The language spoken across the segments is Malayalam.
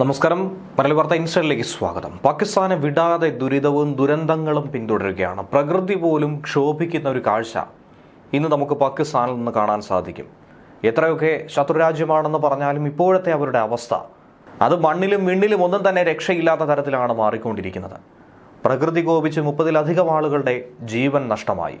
നമസ്കാരം. മലയാളി വാർത്ത സ്വാഗതം. പാകിസ്ഥാനെ വിടാതെ ദുരിതവും ദുരന്തങ്ങളും പിന്തുടരുകയാണ്. പ്രകൃതി പോലും ക്ഷോഭിക്കുന്ന ഒരു കാഴ്ച ഇന്ന് നമുക്ക് പാകിസ്ഥാനിൽ നിന്ന് കാണാൻ സാധിക്കും. എത്രയൊക്കെ ശത്രുരാജ്യമാണെന്ന് പറഞ്ഞാലും ഇപ്പോഴത്തെ അവരുടെ അവസ്ഥ അത് മണ്ണിലും മിണ്ണിലും ഒന്നും തന്നെ രക്ഷയില്ലാത്ത തരത്തിലാണ് മാറിക്കൊണ്ടിരിക്കുന്നത്. പ്രകൃതി കോപിച്ച് മുപ്പതിലധികം ആളുകളുടെ ജീവൻ നഷ്ടമായി.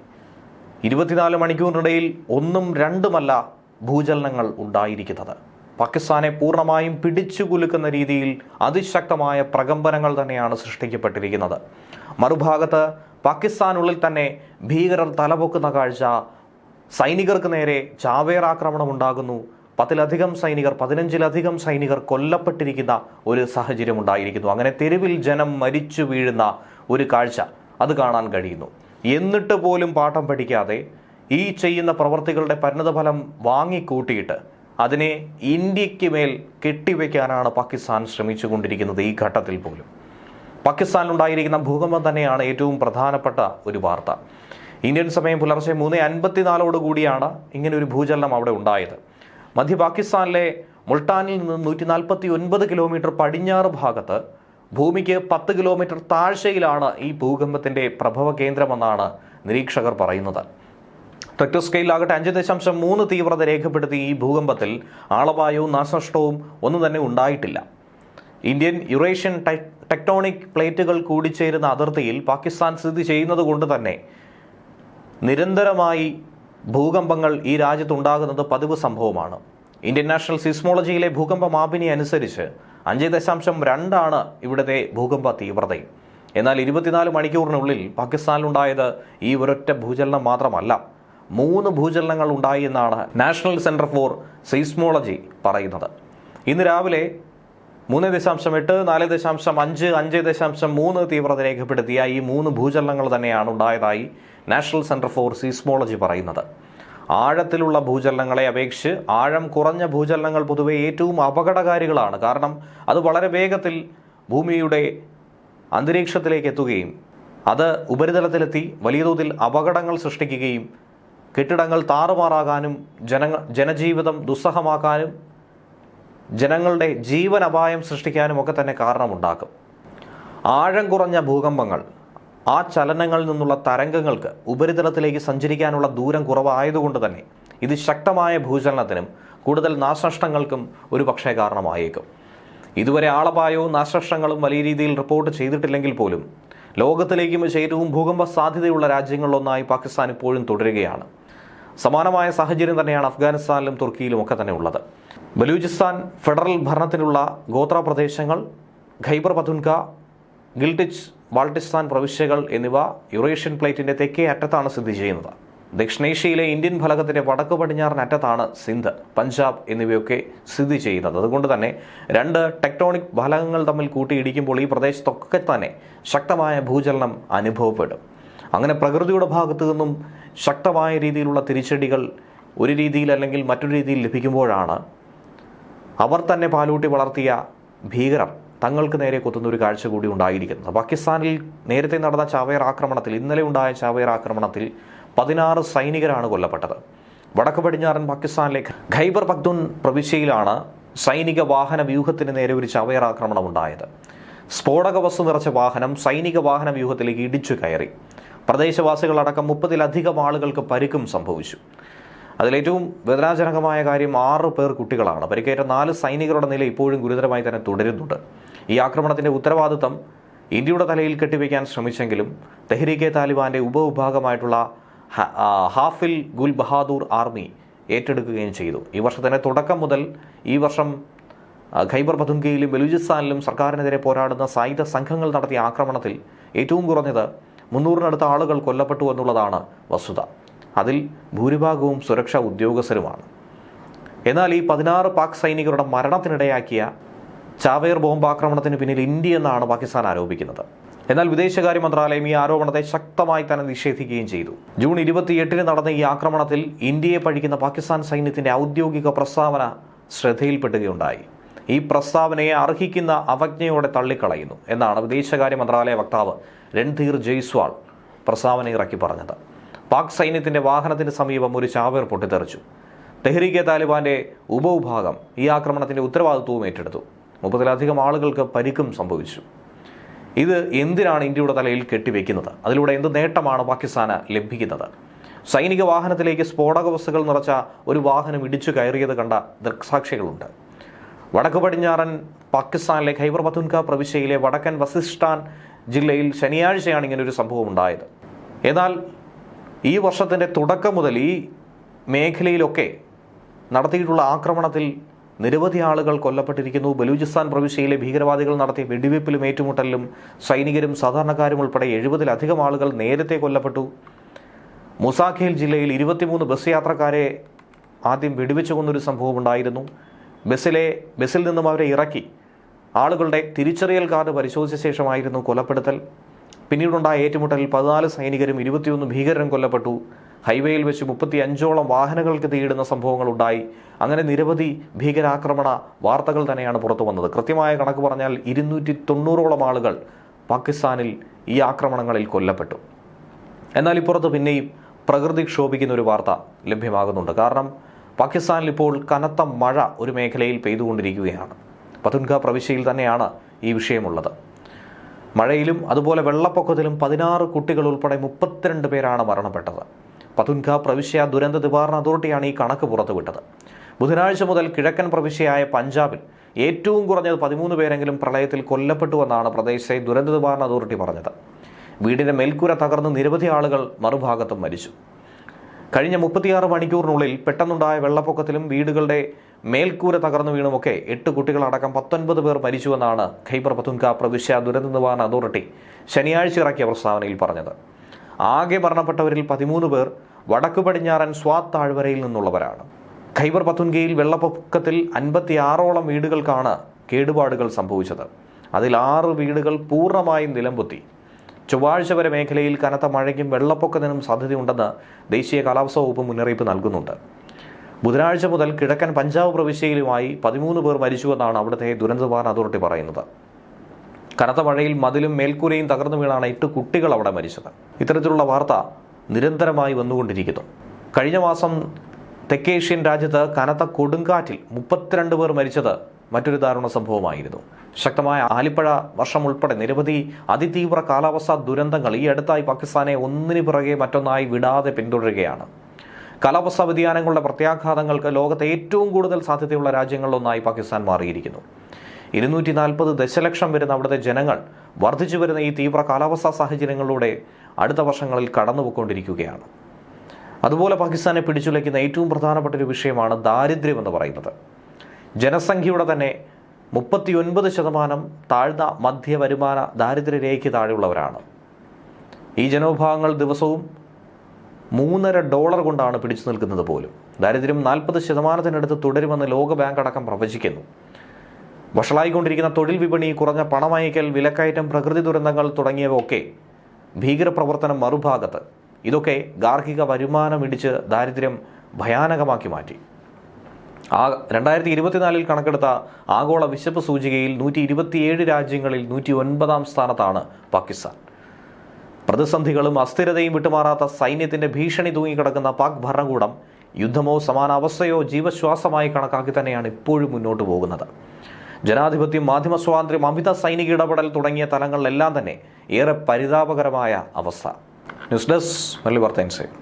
ഇരുപത്തിനാല് മണിക്കൂറിനിടയിൽ ഒന്നും രണ്ടുമല്ല ഭൂചലനങ്ങൾ ഉണ്ടായിരിക്കുന്നത്. പാകിസ്ഥാനെ പൂർണമായും പിടിച്ചു കുലുക്കുന്ന രീതിയിൽ അതിശക്തമായ പ്രകമ്പനങ്ങൾ തന്നെയാണ് സൃഷ്ടിക്കപ്പെട്ടിരിക്കുന്നത്. മറുഭാഗത്ത് പാകിസ്ഥാനുള്ളിൽ തന്നെ ഭീകരർ തലപൊക്കുന്ന കാഴ്ച സൈനികർക്ക് നേരെ ചാവേർ ആക്രമണം ഉണ്ടാകുന്നു. പത്തിലധികം സൈനികർ പതിനഞ്ചിലധികം സൈനികർ കൊല്ലപ്പെട്ടിരിക്കുന്ന ഒരു സാഹചര്യം ഉണ്ടായിരിക്കുന്നു. അങ്ങനെ തെരുവിൽ ജനം മരിച്ചു വീഴുന്ന ഒരു കാഴ്ച അത് കാണാൻ കഴിയുന്നു. എന്നിട്ട് പോലും പാഠം പഠിക്കാതെ ഈ ചെയ്യുന്ന പ്രവർത്തികളുടെ പരിണതഫലം വാങ്ങിക്കൂട്ടിയിട്ട് അതിനെ ഇന്ത്യയ്ക്ക് മേൽ കെട്ടിവെക്കാനാണ് പാകിസ്ഥാൻ ശ്രമിച്ചുകൊണ്ടിരിക്കുന്നത് ഈ ഘട്ടത്തിൽ പോലും. പാകിസ്ഥാനിലുണ്ടായിരിക്കുന്ന ഭൂകമ്പം തന്നെയാണ് ഏറ്റവും പ്രധാനപ്പെട്ട ഒരു വാർത്ത. ഇന്ത്യൻ സമയം പുലർച്ചെ മൂന്ന് അൻപത്തിനാലോട് കൂടിയാണ് ഇങ്ങനെ ഒരു ഭൂചലനം അവിടെ ഉണ്ടായത്. മധ്യ പാകിസ്ഥാനിലെ മുൾട്ടാനിൽ നിന്ന് നൂറ്റി നാൽപ്പത്തി ഒൻപത് കിലോമീറ്റർ പടിഞ്ഞാറ് ഭാഗത്ത് ഭൂമിക്ക് പത്ത് കിലോമീറ്റർ താഴ്ചയിലാണ് ഈ ഭൂകമ്പത്തിന്റെ പ്രഭവ കേന്ദ്രമെന്നാണ് നിരീക്ഷകർ പറയുന്നത്. റിക്ടർ സ്കെയിലാകട്ടെ അഞ്ച് ദശാംശം മൂന്ന് തീവ്രത രേഖപ്പെടുത്തിയ ഈ ഭൂകമ്പത്തിൽ ആളപായവും നാശനഷ്ടവും ഒന്നും തന്നെ ഉണ്ടായിട്ടില്ല. ഇന്ത്യൻ യുറേഷ്യൻ ടെക്ടോണിക് പ്ലേറ്റുകൾ കൂടിച്ചേരുന്ന അതിർത്തിയിൽ പാകിസ്ഥാൻ സ്ഥിതി ചെയ്യുന്നത് കൊണ്ട് തന്നെ നിരന്തരമായി ഭൂകമ്പങ്ങൾ ഈ രാജ്യത്തുണ്ടാകുന്നത് പതിവ് സംഭവമാണ്. ഇന്ത്യൻ നാഷണൽ സിസ്മോളജിയിലെ ഭൂകമ്പ മാപിനി അനുസരിച്ച് അഞ്ച് ദശാംശം രണ്ടാണ് ഇവിടുത്തെ ഭൂകമ്പ തീവ്രതയും. എന്നാൽ ഇരുപത്തിനാല് മണിക്കൂറിനുള്ളിൽ പാകിസ്ഥാനിലുണ്ടായത് ഈ ഒരൊറ്റ ഭൂചലനം മാത്രമല്ല. മൂന്ന് ഭൂചലനങ്ങൾ ഉണ്ടായി എന്നാണ് നാഷണൽ സെന്റർ ഫോർ സീസ്മോളജി പറയുന്നത്. ഇന്ന് രാവിലെ മൂന്ന് ദശാംശം എട്ട് നാല് ദശാംശം അഞ്ച് അഞ്ച് ദശാംശം മൂന്ന് തീവ്രത രേഖപ്പെടുത്തിയ ഈ മൂന്ന് ഭൂചലനങ്ങൾ തന്നെയാണ് ഉണ്ടായതായി നാഷണൽ സെന്റർ ഫോർ സീസ്മോളജി പറയുന്നത്. ആഴത്തിലുള്ള ഭൂചലനങ്ങളെ അപേക്ഷിച്ച് ആഴം കുറഞ്ഞ ഭൂചലനങ്ങൾ പൊതുവെ ഏറ്റവും അപകടകാരികളാണ്. കാരണം അത് വളരെ വേഗത്തിൽ ഭൂമിയുടെ അന്തരീക്ഷത്തിലേക്ക് എത്തുകയും അത് ഉപരിതലത്തിലെത്തി വലിയ തോതിൽ അപകടങ്ങൾ സൃഷ്ടിക്കുകയും കെട്ടിടങ്ങൾ താറുമാറാകാനും ജനങ്ങൾ ജനജീവിതം ദുസ്സഹമാക്കാനും ജനങ്ങളുടെ ജീവൻ അപായം സൃഷ്ടിക്കാനും ഒക്കെ തന്നെ കാരണമുണ്ടാക്കും. ആഴം കുറഞ്ഞ ഭൂകമ്പങ്ങൾ ആ ചലനങ്ങളിൽ നിന്നുള്ള തരംഗങ്ങൾക്ക് ഉപരിതലത്തിലേക്ക് സഞ്ചരിക്കാനുള്ള ദൂരം കുറവായതുകൊണ്ട് തന്നെ ഇത് ശക്തമായ ഭൂചലനത്തിനും കൂടുതൽ നാശനഷ്ടങ്ങൾക്കും ഒരു പക്ഷേ കാരണമായേക്കും. ഇതുവരെ ആളപായവും നാശനഷ്ടങ്ങളും വലിയ രീതിയിൽ റിപ്പോർട്ട് ചെയ്തിട്ടില്ലെങ്കിൽ പോലും ലോകത്തിലേക്കും ഏറ്റവും ഭൂകമ്പ സാധ്യതയുള്ള രാജ്യങ്ങളിലൊന്നായി പാകിസ്ഥാൻ ഇപ്പോഴും തുടരുകയാണ്. സമാനമായ സാഹചര്യം തന്നെയാണ് അഫ്ഗാനിസ്ഥാനിലും തുർക്കിയിലും ഒക്കെ തന്നെ ഉള്ളത്. ബലൂചിസ്ഥാൻ ഫെഡറൽ ഭരണത്തിലുള്ള ഗോത്ര പ്രദേശങ്ങൾ ഖൈബർ പതുൻക ഗിൽട്ടിച്ച് ബാൾട്ടിസ്ഥാൻ പ്രവിശ്യകൾ എന്നിവ യുറേഷ്യൻ പ്ലേറ്റിന്റെ തെക്കേ അറ്റത്താണ് സ്ഥിതി ചെയ്യുന്നത്. ദക്ഷിണേഷ്യയിലെ ഇന്ത്യൻ ഫലകത്തിന്റെ വടക്ക് പടിഞ്ഞാറൻ അറ്റത്താണ് സിന്ധ് പഞ്ചാബ് എന്നിവയൊക്കെ സ്ഥിതി ചെയ്യുന്നത്. അതുകൊണ്ട് തന്നെ രണ്ട് ടെക്ടോണിക് ഫലകങ്ങൾ തമ്മിൽ കൂട്ടിയിടിക്കുമ്പോൾ ഈ പ്രദേശത്തൊക്കെ തന്നെ ശക്തമായ ഭൂചലനം അനുഭവപ്പെടും. അങ്ങനെ പ്രകൃതിയുടെ ഭാഗത്തു നിന്നും ശക്തമായ രീതിയിലുള്ള തിരിച്ചടികൾ ഒരു രീതിയിൽ അല്ലെങ്കിൽ മറ്റൊരു രീതിയിൽ ലഭിക്കുമ്പോഴാണ് അവർ തന്നെ പാലൂട്ടി വളർത്തിയ ഭീകരം തങ്ങൾക്ക് നേരെ കൊത്തുന്ന ഒരു കാഴ്ച കൂടി ഉണ്ടായിരിക്കുന്നത്. പാകിസ്ഥാനിൽ നേരത്തെ നടന്ന ചാവേർ ആക്രമണത്തിൽ ഇന്നലെ ഉണ്ടായ ചാവേർ ആക്രമണത്തിൽ പതിനാറ് സൈനികരാണ് കൊല്ലപ്പെട്ടത്. വടക്ക് പടിഞ്ഞാറൻ പാകിസ്ഥാനിലെ ഖൈബർ പക്തുൻ പ്രവിശ്യയിലാണ് സൈനിക വാഹന വ്യൂഹത്തിന് നേരെ ഒരു ചാവേർ ആക്രമണം ഉണ്ടായത്. സ്ഫോടക വസ്തു നിറച്ച വാഹനം സൈനിക വാഹന വ്യൂഹത്തിലേക്ക് ഇടിച്ചു കയറി. പ്രദേശവാസികളടക്കം മുപ്പതിലധികം ആളുകൾക്ക് പരിക്കും സംഭവിച്ചു. അതിലേറ്റവും വേദനാജനകമായ കാര്യം ആറ് പേർ കുട്ടികളാണ്. പരിക്കേറ്റ നാല് സൈനികരുടെ നില ഇപ്പോഴും ഗുരുതരമായി തന്നെ തുടരുന്നുണ്ട്. ഈ ആക്രമണത്തിന്റെ ഉത്തരവാദിത്തം ഇന്ത്യയുടെ തലയിൽ കെട്ടിവെക്കാൻ ശ്രമിച്ചെങ്കിലും തെഹ്രീക്കെ താലിബാന്റെ ഉപവിഭാഗമായിട്ടുള്ള ഹാഫിൽ ഗുൽ ബഹാദൂർ ആർമി ഏറ്റെടുക്കുകയും ചെയ്തു. ഈ വർഷത്തിന്റെ തുടക്കം മുതൽ ഈ വർഷം ഖൈബർ പതുങ്കയിലും ബലൂചിസ്ഥാനിലും സർക്കാരിനെതിരെ പോരാടുന്ന സായുധ സംഘങ്ങൾ നടത്തിയ ആക്രമണത്തിൽ ഏറ്റവും കുറഞ്ഞത് മുന്നൂറിനടുത്ത ആളുകൾ കൊല്ലപ്പെട്ടു എന്നുള്ളതാണ് വസ്തുത. അതിൽ ഭൂരിഭാഗവും സുരക്ഷാ ഉദ്യോഗസ്ഥരുമാണ്. എന്നാൽ ഈ പതിനാറ് പാക് സൈനികരുടെ മരണത്തിനിടയാക്കിയ ചാവേർ ബോംബാക്രമണത്തിന് പിന്നിൽ ഇന്ത്യ എന്നാണ് പാകിസ്ഥാൻ ആരോപിക്കുന്നത്. എന്നാൽ വിദേശകാര്യ മന്ത്രാലയം ഈ ആരോപണത്തെ ശക്തമായി തന്നെ നിഷേധിക്കുകയും ചെയ്തു. ജൂൺ ഇരുപത്തിയെട്ടിന് നടന്ന ഈ ആക്രമണത്തിൽ ഇന്ത്യയെ പഴിക്കുന്ന പാകിസ്ഥാൻ സൈന്യത്തിന്റെ ഔദ്യോഗിക പ്രസ്താവന ശ്രദ്ധയിൽപ്പെടുകയുണ്ടായി. ഈ പ്രസ്താവനയെ അർഹിക്കുന്ന അവജ്ഞയോടെ തള്ളിക്കളയുന്നു എന്നാണ് വിദേശകാര്യ മന്ത്രാലയ വക്താവ് രൺധീർ ജയ്സ്വാൾ പ്രസ്താവന ഇറക്കി പറഞ്ഞത്. പാക് സൈന്യത്തിന്റെ വാഹനത്തിന് സമീപം ഒരു ചാവേർ പൊട്ടിത്തെറിച്ചു. തെഹ്രീക്കെ താലിബാന്റെ ഉപവിഭാഗം ഈ ആക്രമണത്തിന്റെ ഉത്തരവാദിത്വവും ഏറ്റെടുത്തു. മുപ്പതിലധികം ആളുകൾക്ക് പരിക്കും സംഭവിച്ചു. ഇത് എന്തിനാണ് ഇന്ത്യയുടെ തലയിൽ കെട്ടിവെക്കുന്നത്? അതിലൂടെ എന്ത് നേട്ടമാണ് പാകിസ്ഥാന് ലഭിക്കുന്നത്? സൈനിക വാഹനത്തിലേക്ക് സ്ഫോടക വസ്തുക്കൾ നിറച്ച ഒരു വാഹനം ഇടിച്ചു കയറിയത് കണ്ട ദൃക്സാക്ഷികളുണ്ട്. വടക്ക് പടിഞ്ഞാറൻ പാകിസ്ഥാനിലെ ഖൈബർ പത്തുൻക പ്രവിശ്യയിലെ വടക്കൻ വസിഷ്ഠാൻ ജില്ലയിൽ ശനിയാഴ്ചയാണ് ഇങ്ങനെ ഒരു സംഭവം ഉണ്ടായത് എന്നാൽ ഈ വർഷത്തിന്റെ തുടക്കം മുതൽ ഈ മേഖലയിലൊക്കെ നടത്തിയിട്ടുള്ള ആക്രമണത്തിൽ നിരവധി ആളുകൾ കൊല്ലപ്പെട്ടിരിക്കുന്നു. ബലൂചിസ്ഥാൻ പ്രവിശ്യയിലെ ഭീകരവാദികൾ നടത്തിയ വെടിവെപ്പിലും ഏറ്റുമുട്ടലിലും സൈനികരും സാധാരണക്കാരും ഉൾപ്പെടെ എഴുപതിലധികം ആളുകൾ നേരത്തെ കൊല്ലപ്പെട്ടു. മുസാഖേൽ ജില്ലയിൽ ഇരുപത്തിമൂന്ന് ബസ് യാത്രക്കാരെ ആദ്യം വെടിവെച്ചു കൊന്നൊരു സംഭവം ഉണ്ടായിരുന്നു ബസ്സിലെ ബസ്സിൽ നിന്നും അവരെ ഇറക്കി. ആളുകളുടെ തിരിച്ചറിയൽ കാർഡ് പരിശോധിച്ച ശേഷമായിരുന്നു കൊലപ്പെടുത്തൽ. പിന്നീടുണ്ടായ ഏറ്റുമുട്ടലിൽ പതിനാല് സൈനികരും ഇരുപത്തിയൊന്ന് ഭീകരരും കൊല്ലപ്പെട്ടു. ഹൈവേയിൽ വെച്ച് മുപ്പത്തി അഞ്ചോളം വാഹനങ്ങൾക്ക് തീയിടുന്ന സംഭവങ്ങൾ ഉണ്ടായി. അങ്ങനെ നിരവധി ഭീകരാക്രമണ വാർത്തകൾ തന്നെയാണ് പുറത്തു വന്നത്. കൃത്യമായ കണക്ക് പറഞ്ഞാൽ ഇരുന്നൂറ്റി തൊണ്ണൂറോളം ആളുകൾ പാകിസ്ഥാനിൽ ഈ ആക്രമണങ്ങളിൽ കൊല്ലപ്പെട്ടു. എന്നാൽ ഇപ്പുറത്ത് പിന്നെയും പ്രകൃതി ക്ഷോഭിക്കുന്ന ഒരു വാർത്ത ലഭ്യമാകുന്നുണ്ട്. കാരണം പാകിസ്ഥാനിൽ ഇപ്പോൾ കനത്ത മഴ ഒരു മേഖലയിൽ പെയ്തുകൊണ്ടിരിക്കുകയാണ്. പതുൻഖ പ്രവിശ്യയിൽ തന്നെയാണ് ഈ വിഷയമുള്ളത്. മഴയിലും അതുപോലെ വെള്ളപ്പൊക്കത്തിലും പതിനാറ് കുട്ടികൾ ഉൾപ്പെടെ മുപ്പത്തിരണ്ട് പേരാണ് മരണപ്പെട്ടത്. പതുൻഖ പ്രവിശ്യ ദുരന്ത നിവാരണ അതോറിറ്റിയാണ് ഈ കണക്ക് പുറത്തുവിട്ടത്. ബുധനാഴ്ച മുതൽ കിഴക്കൻ പ്രവിശ്യയായ പഞ്ചാബിൽ ഏറ്റവും കുറഞ്ഞത് പതിമൂന്ന് പേരെങ്കിലും പ്രളയത്തിൽ കൊല്ലപ്പെട്ടുവെന്നാണ് പ്രദേശത്തെ ദുരന്ത നിവാരണ അതോറിറ്റി പറഞ്ഞത്. വീടിന്റെ മേൽക്കൂര തകർന്ന് നിരവധി ആളുകൾ മറുഭാഗത്തും മരിച്ചു. കഴിഞ്ഞ മുപ്പത്തിയാറ് മണിക്കൂറിനുള്ളിൽ പെട്ടെന്നുണ്ടായ വെള്ളപ്പൊക്കത്തിലും വീടുകളുടെ മേൽക്കൂര തകർന്നു വീണുമൊക്കെ എട്ട് കുട്ടികളടക്കം പത്തൊൻപത് പേർ മരിച്ചുവെന്നാണ് ഖൈബർ പത്തുൻക പ്രവിശ്യ ദുരന്ത നിവാരണ അതോറിറ്റി ശനിയാഴ്ച ഇറക്കിയ പ്രസ്താവനയിൽ പറഞ്ഞത്. ആകെ മരണപ്പെട്ടവരിൽ പതിമൂന്ന് പേർ വടക്കു പടിഞ്ഞാറൻ സ്വാത് താഴ്വരയിൽ നിന്നുള്ളവരാണ്. ഖൈബർ പത്തുൻകയിൽ വെള്ളപ്പൊക്കത്തിൽ അൻപത്തിയാറോളം വീടുകൾക്കാണ് കേടുപാടുകൾ സംഭവിച്ചത്. അതിൽ ആറ് വീടുകൾ പൂർണമായും നിലംപൊത്തി. ചൊവ്വാഴ്ച വരെ മേഖലയിൽ കനത്ത മഴയ്ക്കും വെള്ളപ്പൊക്കത്തിനും സാധ്യതയുണ്ടെന്ന് ദേശീയ കാലാവസ്ഥാ വകുപ്പ് മുന്നറിയിപ്പ് നൽകുന്നുണ്ട്. ബുധനാഴ്ച മുതൽ കിഴക്കൻ പഞ്ചാബ് പ്രവിശ്യയിലുമായി പതിമൂന്ന് പേർ മരിച്ചുവെന്നാണ് അവിടുത്തെ ദുരന്ത നിവാരണ അതോറിറ്റി പറയുന്നത്. കനത്ത മഴയിൽ മതിലും മേൽക്കൂരയും തകർന്നു വീണാണ് എട്ട് കുട്ടികൾ അവിടെ മരിച്ചത്. ഇത്തരത്തിലുള്ള വാർത്ത നിരന്തരമായി വന്നുകൊണ്ടിരിക്കുന്നു. കഴിഞ്ഞ മാസം തെക്കേഷ്യൻ രാജ്യത്ത് കനത്ത കൊടുങ്കാറ്റിൽ മുപ്പത്തിരണ്ട് പേർ മരിച്ചത് മറ്റൊരു ദാരുണ സംഭവമായിരുന്നു. ശക്തമായ ആലിപ്പഴ വർഷം ഉൾപ്പെടെ നിരവധി അതിതീവ്ര കാലാവസ്ഥാ ദുരന്തങ്ങൾ ഈ അടുത്തായി പാകിസ്ഥാനെ ഒന്നിനു പിറകെ മറ്റൊന്നായി വിടാതെ പിന്തുടരുകയാണ്. കാലാവസ്ഥാ വ്യതിയാനങ്ങളുടെ പ്രത്യാഘാതങ്ങൾക്ക് ലോകത്തെ ഏറ്റവും കൂടുതൽ സാധ്യതയുള്ള രാജ്യങ്ങളിലൊന്നായി പാകിസ്ഥാൻ മാറിയിരിക്കുന്നു. ഇരുന്നൂറ്റി നാൽപ്പത് ദശലക്ഷം വരുന്ന അവിടുത്തെ ജനങ്ങൾ വർദ്ധിച്ചു വരുന്ന ഈ തീവ്ര കാലാവസ്ഥാ സാഹചര്യങ്ങളിലൂടെ അടുത്ത വർഷങ്ങളിൽ കടന്നുപോയിക്കൊണ്ടിരിക്കുകയാണ്. അതുപോലെ പാകിസ്ഥാനെ പിടിച്ചുലയ്ക്കുന്ന ഏറ്റവും പ്രധാനപ്പെട്ട ഒരു വിഷയമാണ് ദാരിദ്ര്യം എന്ന് പറയുന്നത്. ജനസംഖ്യയുടെ തന്നെ മുപ്പത്തിയൊൻപത് ശതമാനം താഴ്ന്ന മധ്യ വരുമാന ദാരിദ്ര്യരേഖയ്ക്ക് താഴെയുള്ളവരാണ്. ഈ ജനവിഭാഗങ്ങൾ ദിവസവും മൂന്നര ഡോളർ കൊണ്ടാണ് പിടിച്ചു നിൽക്കുന്നത് പോലും. ദാരിദ്ര്യം നാൽപ്പത് ശതമാനത്തിനടുത്ത് തുടരുമെന്ന് ലോക ബാങ്ക് അടക്കം പ്രവചിക്കുന്നു. വഷളായിക്കൊണ്ടിരിക്കുന്ന തൊഴിൽ വിപണി കുറഞ്ഞ പണമയക്കൽ വിലക്കയറ്റം പ്രകൃതി ദുരന്തങ്ങൾ തുടങ്ങിയവയൊക്കെ ഭീകരപ്രവർത്തനം മറുഭാഗത്ത്. ഇതൊക്കെ ഗാർഹിക വരുമാനം ഇടിച്ച് ദാരിദ്ര്യം ഭയാനകമാക്കി മാറ്റി. ആ രണ്ടായിരത്തി ഇരുപത്തിനാലിൽ കണക്കെടുത്ത ആഗോള വിശപ്പ് സൂചികയിൽ നൂറ്റി ഇരുപത്തിയേഴ് രാജ്യങ്ങളിൽ നൂറ്റി ഒൻപതാം സ്ഥാനത്താണ് പാകിസ്ഥാൻ. പ്രതിസന്ധികളും അസ്ഥിരതയും വിട്ടുമാറാത്ത സൈന്യത്തിന്റെ ഭീഷണി തൂങ്ങിക്കിടക്കുന്ന പാക് ഭരണകൂടം യുദ്ധമോ സമാനാവസ്ഥയോ ജീവശ്വാസമായി കണക്കാക്കി തന്നെയാണ് ഇപ്പോഴും മുന്നോട്ട് പോകുന്നത്. ജനാധിപത്യം മാധ്യമ സ്വാതന്ത്ര്യം അമിത സൈനിക ഇടപെടൽ തുടങ്ങിയ തലങ്ങളിലെല്ലാം തന്നെ ഏറെ പരിതാപകരമായ അവസ്ഥ. ന്യൂസ് ഡെസ്ക് മല്ലി വാർത്ത ഇൻസൈറ്റ്.